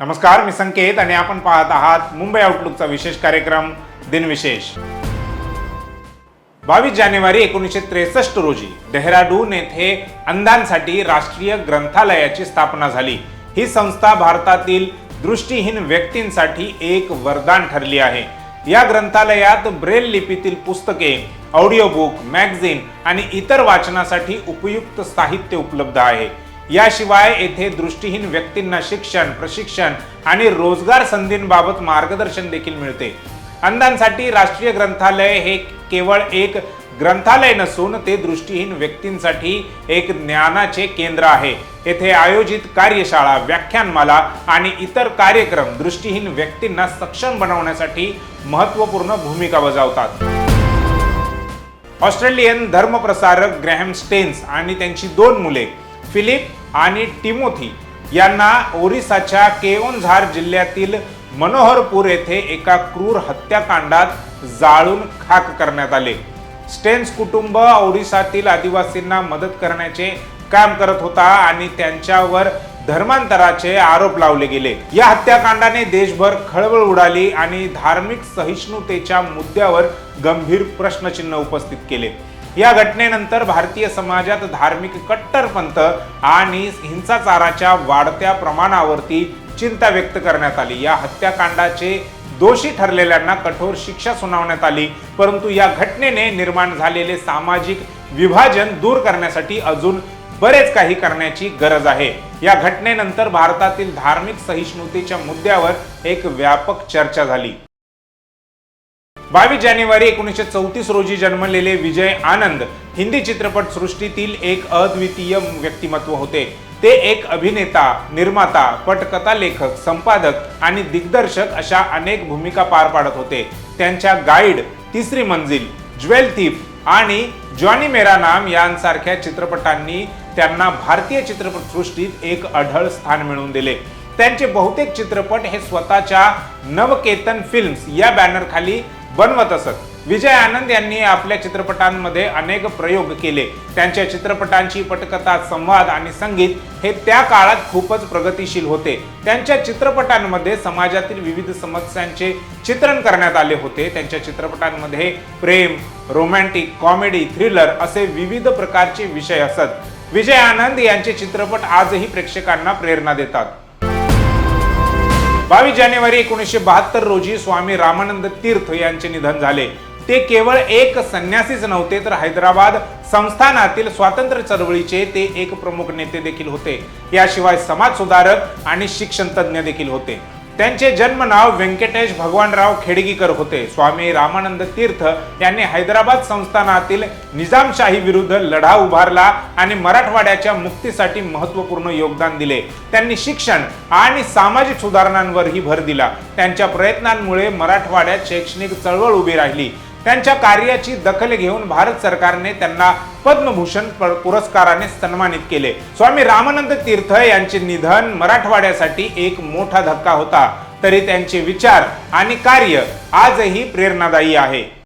नमस्कार मी संकेत आणि आपण पाहत आहात मुंबई आउटलुकचा विशेष कार्यक्रम दिनविशेष. बावीस जानेवारी एकोणीसशे त्रेसष्ट रोजी डेहराडून येथे अंधांसाठी राष्ट्रीय ग्रंथालयाची स्थापना झाली. ही संस्था भारतातील दृष्टीहीन व्यक्तींसाठी एक वरदान ठरली आहे. या ग्रंथालयात ब्रेल लिपीतील पुस्तके ऑडिओ बुक मॅगझिन आणि इतर वाचनासाठी उपयुक्त साहित्य उपलब्ध आहे. याशिवाय येथे दृष्टीहीन व्यक्तींना शिक्षण प्रशिक्षण आणि रोजगार संधींबाबत मार्गदर्शन देखील मिळते. अंधांसाठी राष्ट्रीय ग्रंथालय हे केवळ एक ग्रंथालय नसून ते दृष्टीहीन व्यक्तींसाठी एक ज्ञानाचे केंद्र आहे. येथे आयोजित कार्यशाळा व्याख्यानमाला आणि इतर कार्यक्रम दृष्टीहीन व्यक्तींना सक्षम बनवण्यासाठी महत्त्वपूर्ण भूमिका बजावतात. ऑस्ट्रेलियन धर्मप्रसारक ग्रॅहम स्टेन्स आणि त्यांची दोन मुले फिलिप आणि टिमोथी यांना ओरिसाच्या केओनझार जिल्ह्यातील मनोहरपूर येथे एका क्रूर हत्याकांडात जाळून खाक करण्यात आले. स्टेन्स कुटुंब ओरिसातील आदिवासींना मदत करण्याचे काम करत होता आणि त्यांच्यावर धर्मांतराचे आरोप लावले गेले. या हत्याकांडाने देशभर खळबळ उडाली आणि धार्मिक सहिष्णुतेच्या मुद्द्यावर गंभीर प्रश्नचिन्ह उपस्थित केले. या घटनेनंतर भारतीय समाजात धार्मिक कट्टरपंथ आणि हिंसाचाराच्या वाढत्या प्रमाणावरती चिंता व्यक्त करण्यात आली. या हत्याकांडाचे दोषी ठरलेल्यांना कठोर शिक्षा सुनावण्यात आली. परंतु या घटनेने निर्माण झालेले सामाजिक विभाजन दूर करण्यासाठी अजून बरेच काही करण्याची गरज आहे. या घटनेनंतर भारतातील धार्मिक सहिष्णुतेच्या मुद्द्यावर एक व्यापक चर्चा झाली. बावीस जानेवारी एकोणीसशे चौतीस रोजी जन्मलेले विजय आनंद हिंदी चित्रपट सृष्टीतील एक अद्वितीय व्यक्तिमत्व होते. ते एक अभिनेता निर्माता पटकथा लेखक संपादक आणि दिग्दर्शक अशा अनेक भूमिका पार पाडत होते. त्यांच्या गाईड तिसरी मंजिल ज्वेल थीप आणि जॉनी मेरा नाम यांसारख्या चित्रपटांनी त्यांना भारतीय चित्रपटसृष्टीत एक अढळ स्थान मिळवून दिले. त्यांचे बहुतेक चित्रपट हे स्वतःच्या नवकेतन फिल्म्स या बॅनरखाली बनवत असत. विजय आनंद यांनी आपल्या चित्रपटांमध्ये अनेक प्रयोग केले. त्यांच्या चित्रपटांची पटकथा संवाद आणि संगीत हे त्या काळात खूपच प्रगतिशील होते. त्यांच्या चित्रपटांमध्ये समाजातील विविध समस्यांचे चित्रण करण्यात आले होते. त्यांच्या चित्रपटांमध्ये प्रेम रोमॅन्टिक कॉमेडी थ्रिलर असे विविध प्रकारचे विषय असत. विजय आनंद यांचे चित्रपट आजही प्रेक्षकांना प्रेरणा देतात. बावीस जानेवारी एकोणीसशे बहात्तर रोजी स्वामी रामानंद तीर्थ यांचे निधन झाले. ते केवळ एक संन्यासीच नव्हते तर हैदराबाद संस्थानातील स्वातंत्र्य चळवळीचे ते एक प्रमुख नेते देखील होते. याशिवाय समाज सुधारक आणि शिक्षण तज्ज्ञ देखील होते. त्यांचे जन्म नाव व्यंकटेश भगवानराव खेडगीकर होते. स्वामी रामानंद तीर्थ यांनी हैदराबाद संस्थानातील निजामशाही विरुद्ध लढा उभारला आणि मराठवाड्याच्या मुक्तीसाठी महत्त्वपूर्ण योगदान दिले. त्यांनी शिक्षण आणि सामाजिक सुधारणांवरही भर दिला. त्यांच्या प्रयत्नांमुळे मराठवाड्यात शैक्षणिक चळवळ उभी राहिली. त्यांच्या कार्याची दखल घेऊन भारत सरकारने त्यांना पद्मभूषण पुरस्काराने सन्मानित केले. स्वामी रामानंद तीर्थ यांचे निधन मराठवाड्यासाठी एक मोठा धक्का होता. तरी त्यांचे विचार आणि कार्य आजही प्रेरणादायी आहे.